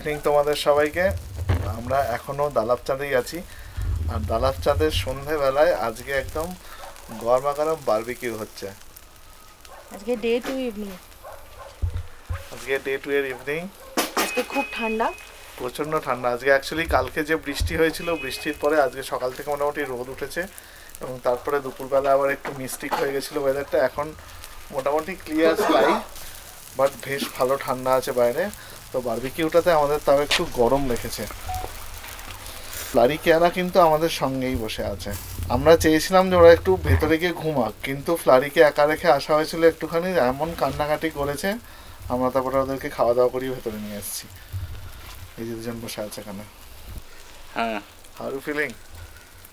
Evening তোমাদের সবাইকে। আমরা এখনও দালাব চাঁদেই আছি। আর দালাব চাঁদের সন্ধেবেলায় আজকে একদম গরমা গরম বারবিকিউ হচ্ছে। আজকে ডে টু ইভিনিং আজকে ডে টু এর ইভিনিং আজকে খুব ঠান্ডা। প্রচণ্ড ঠান্ডা। আজকে অ্যাকচুয়ালি কালকে যে বৃষ্টি হয়েছিল বৃষ্টির পরে আজকে সকাল থেকে মোটামুটি রোদ উঠেছে এবং তারপরে দুপুরবেলা আবার একটু মিস্টিক হয়ে গেছিল ওয়েদারটা এখন মোটামুটি ক্লিয়ার স্কাই বাট বেশ ভালো ঠান্ডা আছে বাইরে। তো বারবিকিউটাতে আমাদের তাও একটু গরম রেখেছে ফ্লারি কেয়ারা কিন্তু আমাদের সঙ্গেই বসে আছে। আমরা চেয়েছিলাম যে ওরা একটু ভেতরে গিয়ে ঘুমাক কিন্তু ফ্লারিকে একা রেখে আসা হয়েছিল একটুখানি এমন কান্নাকাটি করেছে আমরা তারপরে ওদেরকে খাওয়া দাওয়া করিয়ে ভেতরে নিয়ে এসেছি। এই যে দুজন বসে আছে এখানে। হ্যাঁ। How you feeling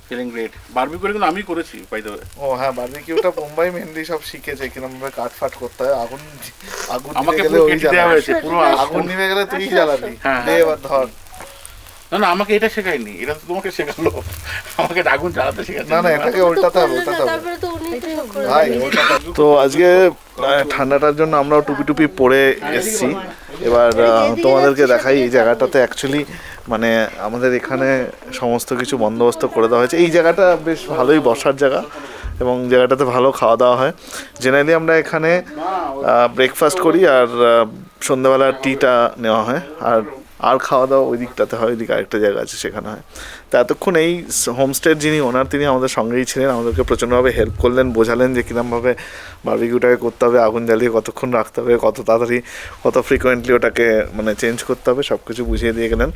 feeling great barbie করে কিন্তু আমি করেছি বাই দ্য ও হ্যাঁ বারবিকিউটা বোম্বাই মেনলি সব শিখেছে কীরকম ভাবে কাট ফাট করতে হয় আগুন আগুন আমাকে গেলে ওই দেওয়া হয়েছে পুরো আগুন। নিভে গেলে তুই জ্বালাবি। হ্যাঁ, দে হ্যাঁ। এবার ধর। না না আমাকে এটা শেখায়নি এটা তো তোমাকে শেখালো। আমাকে আগুন জ্বালাতে শেখাচ্ছে। না না এটাকে উল্টাতে হবে উল্টাতে হবে। ভাই তো আজকে ঠান্ডাটার জন্য আমরাও টুপি টুপি পরে এসেছি। এবার আহ, তোমাদেরকে দেখাই এই জায়গাটাতে অ্যাকচুয়ালি মানে আমাদের এখানে সমস্ত কিছু বন্দোবস্ত করে দেওয়া হয়েছে। এই জায়গাটা বেশ ভালোই বসার জায়গা এবং জায়গাটাতে ভালো খাওয়া দাওয়া হয়। জেনারেলি আমরা এখানে ব্রেকফাস্ট করি আর সন্ধ্যাবেলা টিটা নেওয়া হয়। আর আর খাওয়া দাওয়া ওই দিকটাতে হয়, ওই দিকে আরেকটা জায়গা আছে সেখানে হয়। তো এতক্ষণ এই হোমস্টের যিনি ওনার তিনি আমাদের সঙ্গেই ছিলেন। আমাদেরকে প্রচণ্ডভাবে হেল্প করলেন, বোঝালেন যে কীরমভাবে বার্বিকিউটাকে করতে হবে, আগুন জ্বালিয়ে কতক্ষণ রাখতে হবে, কত তাড়াতাড়ি, কত ফ্রিকোয়েন্টলি ওটাকে মানে চেঞ্জ করতে হবে সব কিছু বুঝিয়ে দিয়ে গেলেন।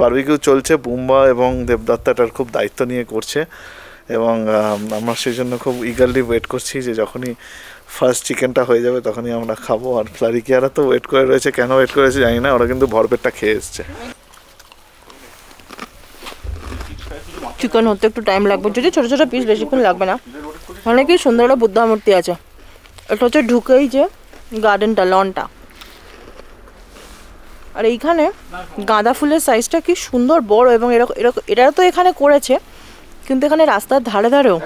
বার্বিকিউ চলছে বুম্বা এবং দেবদত্তাটার খুব দায়িত্ব নিয়ে করছে এবং আম, আমরা সেই জন্য খুব ইগারলি ওয়েট করছি যে যখনই ফার্স্ট চিকেনটা হয়ে যাবে তখনই আমরা খাব। আর ফ্লারিকিয়ারা তো ওয়েট করে রয়েছে কেন ওয়েট করেছে জানি না ওরা কিন্তু ভরপেটটা খেয়ে এসছে। চিকেন হতে একটু টাইম লাগবে। যদি ছোট ছোট পিস বেশিক্ষণ লাগবে না অনেকই সুন্দর একটা বুদ্ধা মূর্তি আছে। এটা হচ্ছে ঢুকেই যে গার্ডেনটা লনটা আর এইখানে গাঁদা ফুলের সাইজটা কি সুন্দর বড় এবং এরকম এরকম এটা তো এখানে করেছে, কিন্তু এখানে রাস্তার ধারে ধারেও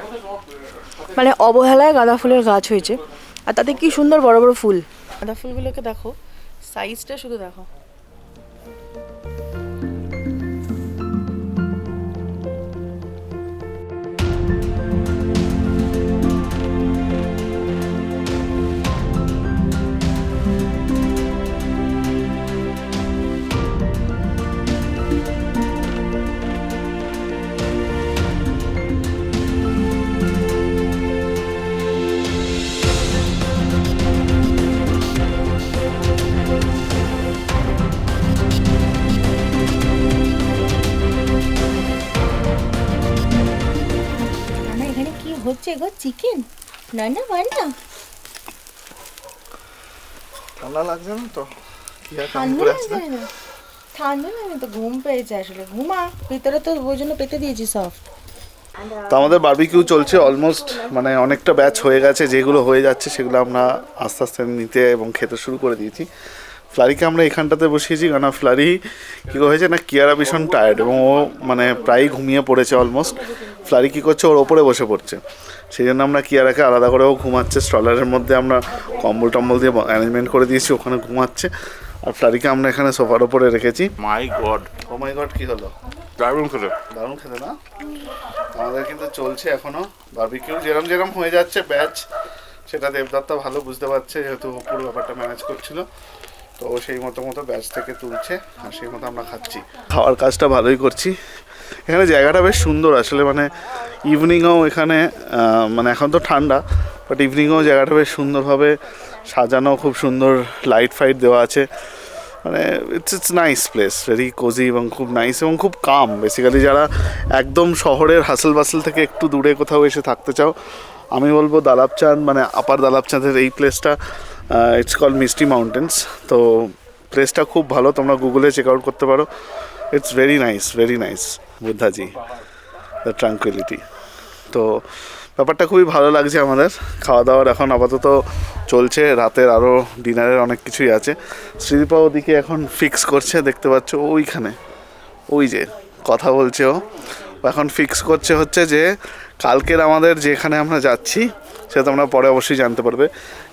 মানে অবহেলায় গাঁদা ফুলের গাছ হয়েছে। আর তাতে কি সুন্দর বড় বড় ফুল? গাঁদা ফুলগুলোকে দেখো সাইজটা শুধু দেখো। লাগছে না তো ঠান্ডা না ঘুম পেয়েছে আসলে ঘুমা ভিতরে তো ওই জন্য পেতে দিয়েছি সফট তো আমাদের বারবিকিউ চলছে অলমোস্ট মানে অনেকটা ব্যাচ হয়ে গেছে যেগুলো হয়ে যাচ্ছে সেগুলো আমরা আস্তে আস্তে নিতে এবং খেতে শুরু করে দিয়েছি। ফ্লারিকে আমরা এখানটাতে বসিয়েছি কারণ ফ্লারি কী হয়েছে না কিয়ারা ভীষণ টায়ার্ড এবং ও মানে প্রায়ই ঘুমিয়ে পড়েছে অলমোস্ট ফ্লারি কী করছে ওর ওপরে বসে পড়ছে। সেই জন্য আমরা কিয়ারাকে আলাদা করেও ঘুমাচ্ছে। স্ট্রলারের মধ্যে আমরা কম্বল টম্বল দিয়ে অ্যারেঞ্জমেন্ট করে দিয়েছি ওখানে ঘুমাচ্ছে। আর ফ্লারিকে আমরা এখানে সোফার ওপরে রেখেছি। মাই গড ও মাই গড কী হলো? দারুণ খেলে। দারুণ খেলে না? আমাদের কিন্তু চলছে এখনও। বারবিকিউ যেরম যেরম হয়ে যাচ্ছে ব্যাচ সেটা দেবদত্তা ভালো বুঝতে পারছে যেহেতু পুরো ব্যাপারটা ম্যানেজ করছিল। তো সেই মতো মতো ব্যাচ থেকে তুলছে, আর সেই মতো আমরা খাচ্ছি। খাওয়ার কাজটা ভালোই করছি। এখানে জায়গাটা বেশ সুন্দর, আসলে মানে ইভিনিংও এখানে মানে এখন তো ঠান্ডা বাট ইভিনিংও জায়গাটা বেশ সুন্দরভাবে সাজানো, খুব সুন্দর লাইট ফাইট দেওয়া আছে। মানে it's it's nice place very cosy এবং খুব নাইস এবং খুব কাম বেসিক্যালি যারা একদম শহরের হাসল বাসল থেকে একটু দূরে কোথাও এসে থাকতে চাও, আমি বলব দালাবচাঁদ মানে আপার দালাবচাঁদের এই প্লেসটা ইটস কল মিস্টি মাউন্টেন্স তো প্লেসটা খুব ভালো, তোমরা গুগলে চেক আউট করতে পারো। It's very nice very nice Buddhaji the tranquillity তো ব্যাপারটা খুবই ভালো লাগছে আমাদের। খাওয়া দাওয়ার এখন আপাতত চলছে, রাতের আরও ডিনারের অনেক কিছুই আছে। শ্রীদীপা ওদিকে এখন ফিক্স করছে, দেখতে পাচ্ছ ওইখানে। ওই যে, কথা বলছে ও। এখন ফিক্স করছে হচ্ছে যে, কালকের আমাদের যেখানে আমরা যাচ্ছি সেটা তোমরা পরে অবশ্যই জানতে পারবে।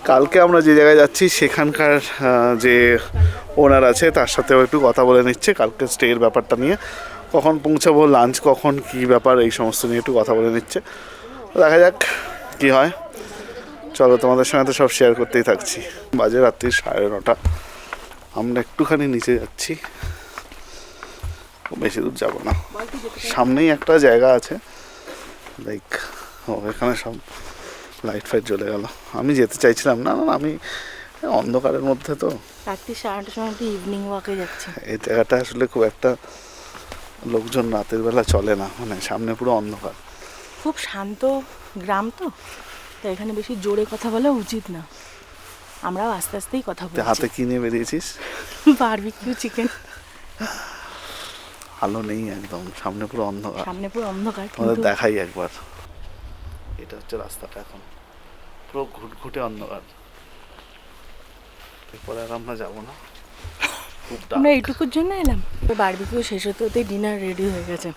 কালকে আমরা যে জায়গায় যাচ্ছি, সেখানকার যে ওনার আছে, তার সাথেও একটু কথা বলে নিচ্ছে কালকে স্টের ব্যাপারটা নিয়ে। কখন পৌঁছাবো লাঞ্চ কখন, কি ব্যাপার, এই সমস্ত নিয়ে একটু কথা বলে নিচ্ছে। দেখা যাক কি হয়। চলো, তোমাদের সঙ্গে তো সব শেয়ার করতেই থাকছি। বাজে রাত্রি সাড়ে নটা। আমরা একটুখানি নিচে যাচ্ছি। বেশি দূর যাব না। সামনেই একটা জায়গা আছে। লাইক ও, এখানে সব লাইট ফাইট জ্বলে গেল। আমি যেতে চাইছিলাম না না আমি অন্ধকারের মধ্যে তো। রাত্রি সাড়ে আটটার সময় একটু ইভিনিং ওয়াকে যাচ্ছে। এই জায়গাটা আসলে খুব একটা লোকজন রাতের বেলা চলে না মানে সামনে পুরো অন্ধকার। খুব শান্ত গ্রাম তো তাই এখানে বেশি জোরে কথা বলা উচিত না। আমরাও আস্তে আস্তেই কথা তুই হাতে বলছি কি নিয়ে বেরিয়েছিস? বারবিকিউ চিকেন আলো নেই একদম সামনে পুরো অন্ধকার। সামনে পুরো অন্ধকার তোমাদের দেখাই একবার। এটা হচ্ছে রাস্তাটা এখন। পুরো ঘুটঘুটে অন্ধকার। এরপরে আর আমরা যাব না। আমরা এইটুকুর জন্য এলাম। বারবিকিউ শেষ হতে হতে ডিনার রেডি হয়ে গেছে।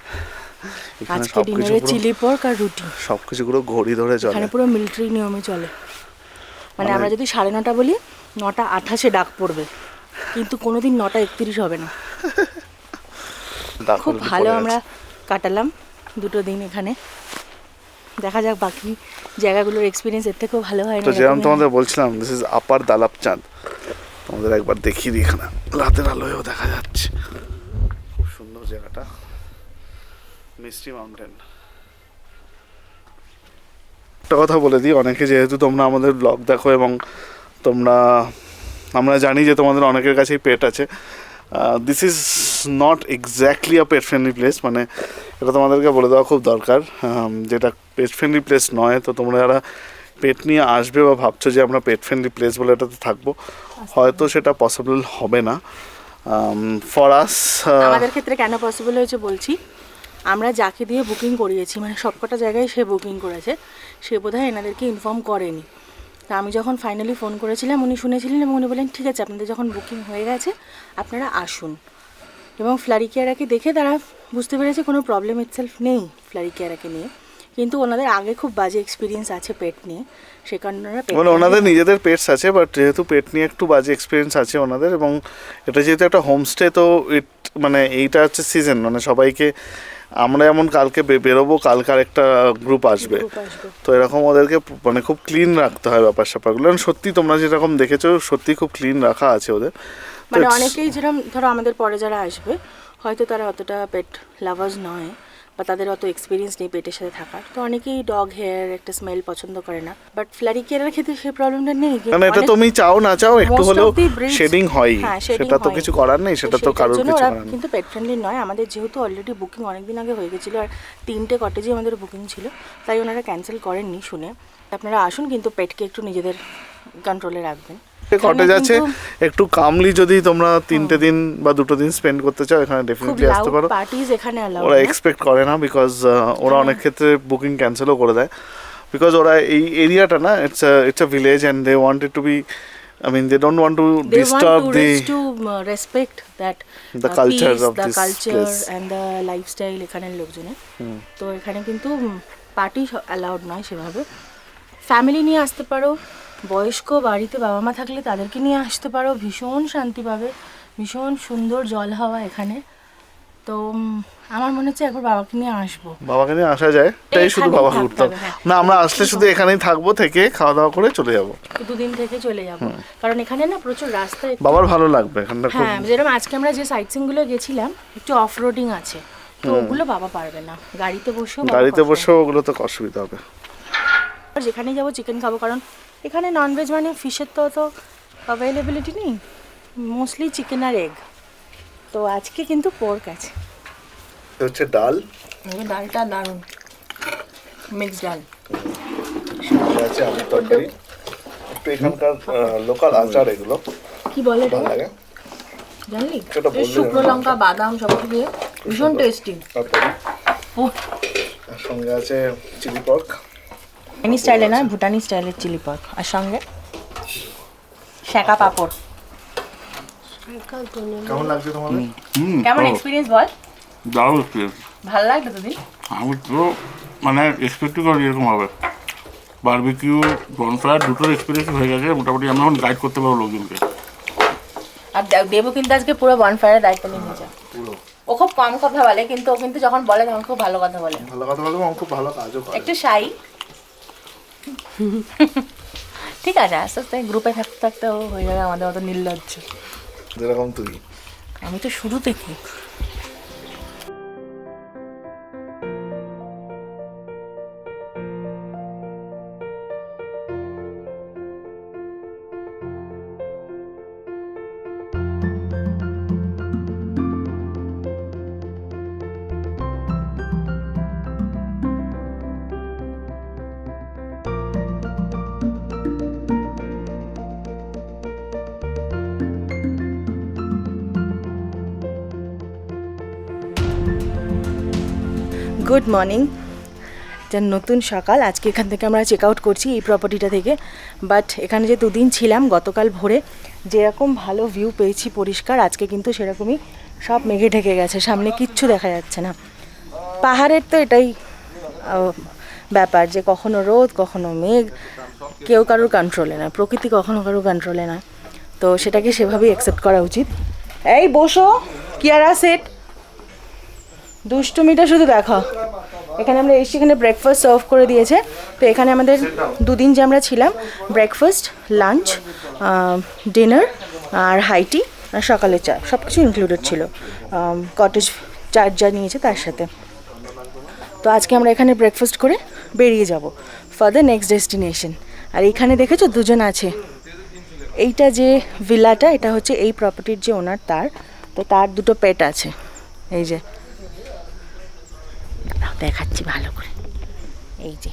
আজকে ডিনারে চিলি পর্ক আর রুটি। সবকিছু পুরো ঘড়ি ধরে চলে। এখানে পুরো মিলিটারি নিয়মে চলে। মানে মানে- আমরা যদি সাড়ে নটা বলি নটা আঠাশে ডাক পড়বে। কিন্তু কোনোদিন নটা একত্রিশ হবে না। খুব ভালো আমরা কাটালাম দুটো দিন এখানে। দেখা যাক বাকি জায়গাগুলোর এক্সপিরিয়েন্স এর থেকেও ভালো হয় তো যেরকম তোমাদের বলছিলাম দিস ইজ আপার দালাপ চাঁদ তোমাদের একবার দেখিয়ে দিই এখানে। রাতের আলোয়ও দেখা যাচ্ছে। খুব সুন্দর জায়গাটা। মিষ্টি মাউন্টেন একটা কথা বলে দিই অনেকে যেহেতু তোমরা আমাদের ব্লগ দেখো এবং তোমরা আমরা জানি যে তোমাদের অনেকের কাছেই পেট আছে this is not exactly a pet friendly place মানে এটা তোমাদেরকে বলে দেওয়া খুব দরকার। যেটা পেট ফ্রেন্ডলি প্লেস নয় তো তোমরা যারা পেট নিয়ে আসবে বা ভাবছ যে আমরা পেট ফ্রেন্ডলি প্লেস বলে এটাতে থাকব হয়তো সেটা পসিবল হবে না। ফর আস আমাদের ক্ষেত্রে কেন পসিবল হয়েছে বলছি আমরা যাকে দিয়ে বুকিং করিয়েছি মানে সবকটা জায়গায় সে বুকিং করেছে সে বোধহয় এনাদেরকে ইনফর্ম করেনি। তা আমি যখন ফাইনালি ফোন করেছিলাম উনি শুনেছিলেন এবং উনি বলেন ঠিক আছে আপনাদের যখন বুকিং হয়ে গেছে আপনারা আসুন। এবং ফ্লারিকিয়ারাকে দেখে তারা বুঝতে পেরেছে কোনো প্রবলেম ইটসেলফ নেই ফ্লারিকিয়ারাকে নিয়ে। কিন্তু ওনাদের আগে খুব বাজে এক্সপিরিয়েন্স আছে পেট নিয়ে। সে কারণে মানে ওনাদের নিজেদের পেটস আছে বাট যেহেতু পেট নিয়ে একটু বাজে এক্সপিরিয়েন্স আছে ওনাদের এবং এটা যেহেতু একটা হোমস্টে তো ইট মানে এইটা হচ্ছে সিজন মানে সবাইকে আমরা এমন কালকে বেরোবো কালকার একটা গ্রুপ আসবে। তো এরকম ওদেরকে মানে খুব ক্লিন রাখতে হয় ব্যাপার স্যাপারগুলো। সত্যি তোমরা যেরকম দেখেছ সত্যি খুব ক্লিন রাখা আছে ওদের। মানে অনেকেই যেরকম ধরো আমাদের পরে যারা আসবে হয়তো তারা অতটা পেট লাভার্স নয়। বা তাদের অত এক্সপিরিয়েন্স নেই পেটের সাথে থাকার। তো অনেকেই ডগ হেয়ার একটা স্মেল পছন্দ করে না। বাট ফ্লারি কেয়ারের ক্ষেত্রে সেই প্রবলেমটা নেই কারণ এটা তুমি চাও না চাও একটু হলেও শেডিং হয়। হ্যাঁ, সেটা তো কিছু করার নেই সেটা তো কারোর কিছু করার কিন্তু পেট ফ্রেন্ডলি নয়। আমাদের যেহেতু অলরেডি বুকিং অনেক দিন আগে হয়ে গেছিল আর তিনটে কটেজে আমাদের বুকিং ছিল তাই ওনারা ক্যান্সেল করেননি শুনে। আপনারা আসুন কিন্তু পেটকে একটু নিজেদের কন্ট্রোলে রাখবেন। কটেজ আছে একটু কামলি যদি তোমরা তিনটে দিন বা দুটো দিন স্পেন্ড করতে চাও এখানে ডেফিনেটলি আসতে পারো। ওরা এক্সপেক্ট করে না বিকজ ওরা অনেক ক্ষেত্রে বুকিং ক্যান্সেলও করে দেয়। বিকজ ওরা এই এরিয়াটা না it's it's a village and they wanted to be I mean they don't want to they disturb want the tourists to uh, respect that The uh, cultures peace, of the this culture place. and the lifestyle এখানের লোকজনের। তো এখানে কিন্তু party allowed নয় সেভাবে। Family নিয়ে আসতে পারো বয়স্ক বাড়িতে বাবা মা থাকলে তাদেরকে নিয়ে আসতে পারো। ভীষণ শান্তি পাবে। ভীষণ সুন্দর জল হাওয়া এখানে। তো আমার মনে হচ্ছে একবার বাবাকে নিয়ে আসব। বাবাকে নিয়ে আসা যায়। এটাই শুধু বাবা থাকতে ঘুরতে হবে হবে, হ্যাঁ। না আমরা আসলে শুধু এখানেই থাকব থেকে খাওয়া দাওয়া করে চলে যাব। দুদিন থেকে চলে যাব। কারণ এখানে না প্রচুর রাস্তা বাবার ভালো লাগবে এখানটা হ্যাঁ যেরকম আজকে আমরা যে সাইট সিংগুলো গেছিলাম একটু অফ রোডিং আছে। তো ওগুলো বাবা পারবে না। গাড়িতে বসেও গাড়িতে বসেও ওগুলো তো অসুবিধা হবে। আর যেখানেই যাব চিকেন খাব। কারণ এখানে ননভেজ মানে ফিশের তো অত অ্যাভেলেবিলিটি নেই মোস্টলি চিকেন আর এগ তো আজকে কিন্তু পোর্ক আছে। হচ্ছে ডাল। ডালটা দারুণ। মিক্স ডাল। আছে আলুর তরকারি। একটু এখানকার লোকাল আচার এগুলো। কি বলে ভালো লাগে। জানলি? শুকনো লঙ্কা বাদাম সব দিয়ে। ভীষণ টেস্টি সঙ্গে আছে চিলি পর্ক চাইনি স্টাইলে না ভুটানি স্টাইলের চিলি পর্ক আর সঙ্গে শাঁকা পাঁপড়। কেমন লাগছে তোমাদের? কেমন এক্সপিরিয়েন্স বল? দারুণ এক্সপিরিয়েন্স ভালো লাগল দুদিন আমি তো মানে এক্সপেক্টই করি এরকম হবে। বারবিকিউ বনফায়ার দুটোর এক্সপিরিয়েন্স হয়ে গেছে। মোটামুটি আমি এখন গাইড করতে পারব লোকজনকে। আর দে- দেবু কিন্তু আজকে পুরো বনফায়ারের দায়িত্ব নিয়ে নিয়েছে। ও খুব কম কথা বলে কিন্তু ও কিন্তু যখন বলে তখন খুব ভালো কথা বলে। ভালো কথা বলব আমার খুব ভালো কাজও করে। একটু শাই ঠিক আছে আস্তে আস্তে গ্রুপে থাকতে থাকতে হয়ে যাবে আমাদের মতো নির্লজ্জ। যেরকম তুই আমি তো শুরু থেকে গুড মর্নিং এটা নতুন সকাল, আজকে এখান থেকে আমরা চেক আউট করছি এই প্রপার্টিটা থেকে। বাট এখানে যে দুদিন ছিলাম গতকাল ভোরে, যেরকম ভালো ভিউ পেয়েছি পরিষ্কার, আজকে কিন্তু সেরকমই সব মেঘে ঢেকে গেছে, সামনে কিচ্ছু দেখা যাচ্ছে না। পাহাড়ের তো এটাই ব্যাপার যে কখনো রোদ, কখনো মেঘ, কেউ কারোর কন্ট্রোলে না, প্রকৃতি কখনো কারোর কন্ট্রোলে না। তো সেটাকে সেভাবেই অ্যাকসেপ্ট করা উচিত। এই, বসো, কিয়ারা সেট? দুষ্টুমিটা শুধু দেখা। এখানে আমরা এসে এখানে ব্রেকফাস্ট সার্ভ করে দিয়েছে। তো এখানে আমাদের দুদিন যে আমরা ছিলাম ব্রেকফাস্ট লাঞ্চ ডিনার আর হাইটি আর সকালে চা সব কিছু ইনক্লুডেড ছিল কটেজ চার্জ যা নিয়েছে তার সাথে। তো আজকে আমরা এখানে ব্রেকফাস্ট করে বেরিয়ে যাব ফর দ্য নেক্সট ডেস্টিনেশন আর এখানে দেখেছ দুজন আছে। এইটা যে ভিলাটা এটা হচ্ছে এই প্রপার্টির যে ওনার তার। তো তার দুটো পেট আছে। এই যে দাঁড়াও, দেখাচ্ছি ভালো করে। এই যে।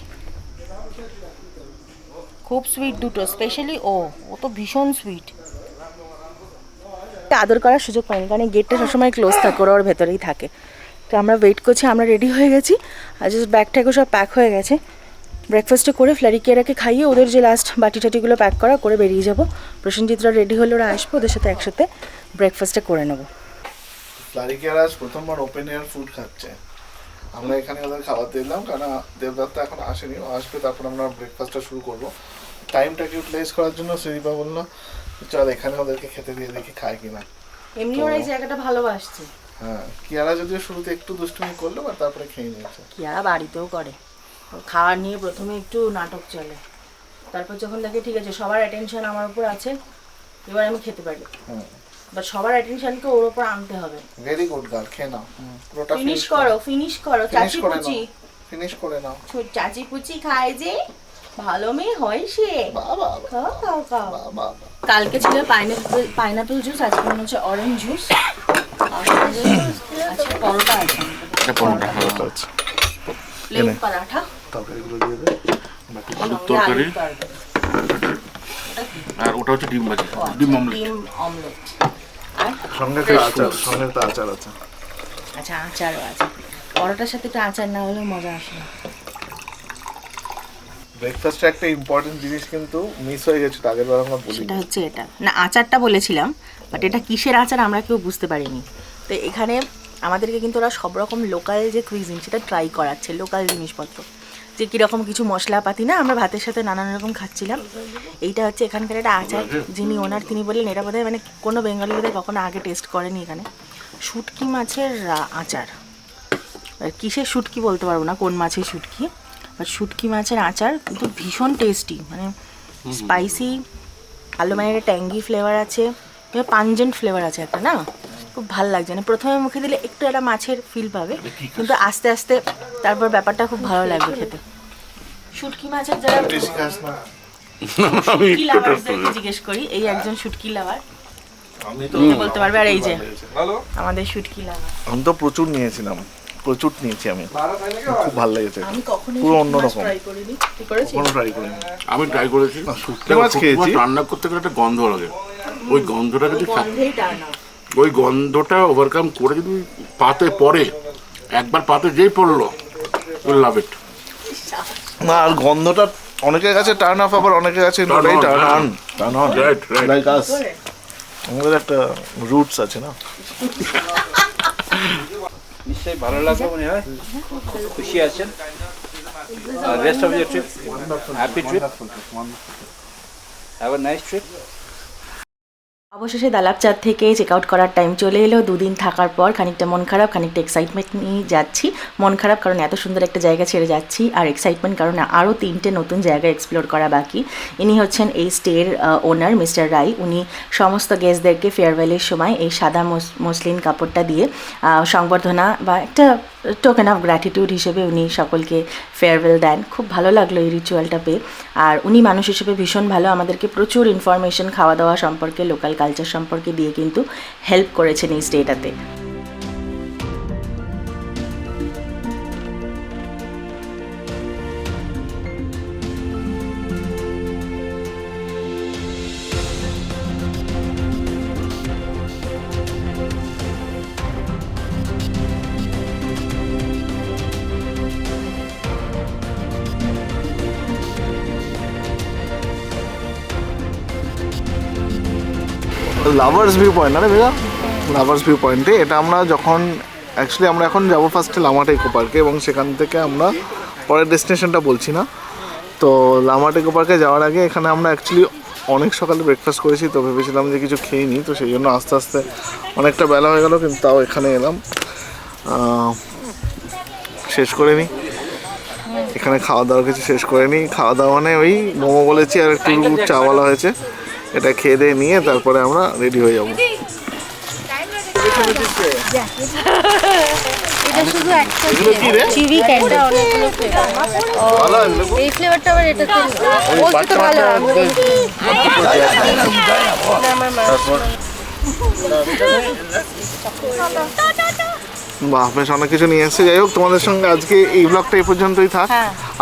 খুব সুইট দুটো স্পেশালি ও ও তো ভীষণ সুইট তা আদর করার সুযোগ পাইনি কারণ গেটটা সবসময় ক্লোজ থাকে ওরা ভেতরেই থাকে। তো আমরা ওয়েট করছি আমরা রেডি হয়ে গেছি। আর জাস্ট ব্যাগ ট্যাগও সব প্যাক হয়ে গেছে। ব্রেকফাস্টে করে ফ্ল্যারিকেরাকে খাইয়ে ওদের যে লাস্ট বাটি টাটিগুলো প্যাক করা করে বেরিয়ে যাব। প্রসেনজিৎরা রেডি হলে ওরা আসবে ওদের সাথে একসাথে ব্রেকফাস্টটা করে নেব। আজ প্রথমবার ওপেন এয়ার ফুড খাচ্ছে। আমরা এখানে ওদের খাবার দিলাম কারণ দেবদত্তা এখন আসেনি ও আসবে তারপর আমরা ব্রেকফাস্টটা শুরু করব। টাইমটাকে ইউটিলাইজ করার জন্য শ্রীদীপা বলল চল এখানে ওদেরকে খেতে দিয়ে দেখি খায় কিনা। এমনি ওরা এই জায়গাটা ভালোবাসছে। হ্যাঁ কিয়ারা যদিও শুরুতে একটু দুষ্টুমি করল বা তারপরে খেয়ে নিয়েছে। কিয়ারা বাড়িতেও করে। খাওয়ার নিয়ে প্রথমে একটু নাটক চলে। তারপর যখন দেখে ঠিক আছে সবার অ্যাটেনশন আমার উপর আছে এবার আমি খেতে পারি। হুম। বাট সবার অ্যাটেনশনকে ওর উপর আনতে হবে। ভেরি গুড গার্ল খেয়ে নাও। পুরোটা ফিনিশ করো ফিনিশ করো চাচি পুচি। ফিনিশ করে নাও। চাচি পুচি খায় যে ভালো মেয়ে হয় সে। বাবা খাও খাও খাও বাবা কালকে ছিল পাইনাপেল পাইনাপেল জুস আজকে মনে হচ্ছে অরেঞ্জ জুস আজকে পরোটা আছে। এটা পনেরোটা হ্যাঁ প্লেন পরাঠা। তরকারিগুলো দিয়ে দে। বাকি আলুর তরকারি। আর ওটা হচ্ছে ডিম ভাজি। আচ্ছা, ডিম অমলেট ডিম অমলেট সঙ্গে তো আচার সঙ্গে তো আচার আছে। আচ্ছা আচারও আছে। পরোটার সাথে একটু আচার না হলে মজা আসে না। ব্রেকফাস্টে একটা ইম্পর্টেন্ট জিনিস কিন্তু মিস হয়ে গেছে আগের বার আমরা বলি সেটা হচ্ছে এটা। না আচারটা বলেছিলাম বাট এটা কিসের আচার আমরা কেউ বুঝতে পারিনি। তো এখানে আমাদেরকে কিন্তু ওরা সব রকম লোকাল যে কুইজিন সেটা ট্রাই করাচ্ছে লোকাল জিনিসপত্র। যে কীরকম কিছু মশলাপাতি না আমরা ভাতের সাথে নানান রকম খাচ্ছিলাম। এইটা হচ্ছে এখানকার একটা আচার যিনি ওনার তিনি বললেন এটা বোধহয় মানে কোনো বেঙ্গলি বোধহয় কখনো আগে টেস্ট করেনি এখানে। শুটকি মাছের আচার। আর কিসের শুটকি বলতে পারব না কোন মাছের শুটকি। বাট শুটকি মাছের আচার কিন্তু ভীষণ টেস্টি মানে স্পাইসি আলু মানে একটা ট্যাঙ্গি ফ্লেভার আছে পাঞ্জেন্ট ফ্লেভার আছে একটা না? খুব ভালো লাগছে। মানে প্রথমে মুখে দিলে একটু একটা মাছের ফিল পাবে কিন্তু আস্তে আস্তে তারপর ব্যাপারটা খুব ভালো লাগবে খেতে। শুটকি মাছের যারা না। শুটকি লাভারদেরকে জিজ্ঞেস করি এই একজন শুটকি লাভার আমি তো বলতে পারবে আর এই যে আমাদের শুটকি লাভার আমি তো প্রচুর নিয়েছিলাম প্রচুর নিয়েছি আমি। খুব ভালো লেগেছে। পুরো অন্যরকম। ট্রাই করিনি। কোনো ট্রাই করিনি। আমি ট্রাই করেছি। শুটকি মাছ খেয়েছি। রান্না করতে গেলে একটা গন্ধ লাগে। ওই গন্ধটা যদি ওই গন্ধটা ওভারকাম করে যদি পাতে পড়ে একবার পাতে যেই পড়ল উইল লাভ ইট না আর গন্ধটা অনেকের কাছে টার্ন অফ আবার অনেকের কাছে Turn turn. On turn on Right, right. Like us আমাদের একটা রুটস আছে না? এসে ভালো লাগল মনে হয়। খুশি আছেন। Rest of year trip happy trip have a nice trip অবশেষে দালাবচাঁদ থেকে চেক আউট করার টাইম চলে এলো। দুদিন থাকার পর খানিকটা মন খারাপ, খানিকটা এক্সাইটমেন্ট নিয়ে যাচ্ছি। মন খারাপ কারণ এত সুন্দর একটা জায়গা ছেড়ে যাচ্ছি আর এক্সাইটমেন্ট কারণ আরও তিনটে নতুন জায়গা এক্সপ্লোর করা বাকি। ইনি হচ্ছেন এই স্টের ওনার মিস্টার রাই। উনি সমস্ত গেস্টদেরকে ফেয়ারওয়েলের সময় এই সাদা মস- মসলিন কাপড়টা দিয়ে সংবর্ধনা বা একটা টোকেন অফ গ্র্যাটিটিউড হিসেবে উনি সকলকে ফেয়ারওয়েল দেন। খুব ভালো লাগল এই রিচুয়ালটা পেয়ে। আর উনি মানুষ হিসেবে ভীষণ ভালো। আমাদেরকে প্রচুর ইনফরমেশন খাওয়া দাওয়া সম্পর্কে লোকাল কালচার সম্পর্কে দিয়ে কিন্তু হেল্প করেছেন এই স্টেটাতে লাভার্স ভিউ পয়েন্ট না রে ভেগা লাভার্স ভিউ পয়েন্টে এটা আমরা যখন অ্যাকচুয়ালি আমরা এখন যাব ফার্স্টে লামাটা ইকো পার্কে এবং সেখান থেকে আমরা পরের ডেস্টিনেশনটা বলছি না। তো লামাটা ইকো পার্কে যাওয়ার আগে এখানে আমরা অ্যাকচুয়ালি অনেক সকালে ব্রেকফাস্ট করেছি তো ভেবেছিলাম যে কিছু খেয়ে নিই তো সেই জন্য আস্তে আস্তে অনেকটা বেলা হয়ে গেল কিন্তু তাও এখানে এলাম। শেষ করে নিই এখানে খাওয়া দাওয়া কিছু শেষ করে নিই খাওয়া দাওয়া মানে ওই মোমো বলেছি আর একটু চা বলা হয়েছে। এটা খেয়ে দিয়ে নিয়ে তারপরে আমরা রেডি হয়ে যাব। এটা শুধু একটা কি রে? চিভি ক্যান্ডা অনেকগুলো ভালো এই ফ্লেভারটা আবার এটা তো বলতে তো ভালো আমি বলছি। না, আমার মা বাহ বেশ অনেক কিছু নিয়ে এসেছে। যাই হোক তোমাদের সঙ্গে আজকে এই ব্লগটা এই পর্যন্তই থাক।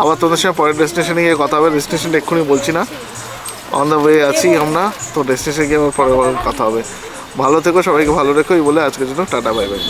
আবার তোমাদের সঙ্গে পরের ডেস্টিনেশনে গিয়ে কথা হবে। ডেস্টিনেশনটা এক্ষুনি বলছি না। অন দ্য ওয়ে আছি আমরা। তো ডেস্টিনেশনে গিয়ে আমার পরে কথা হবে। ভালো থেকো, সবাইকে ভালো রেখো। এই বলে আজকের জন্য টাটা বাই বাই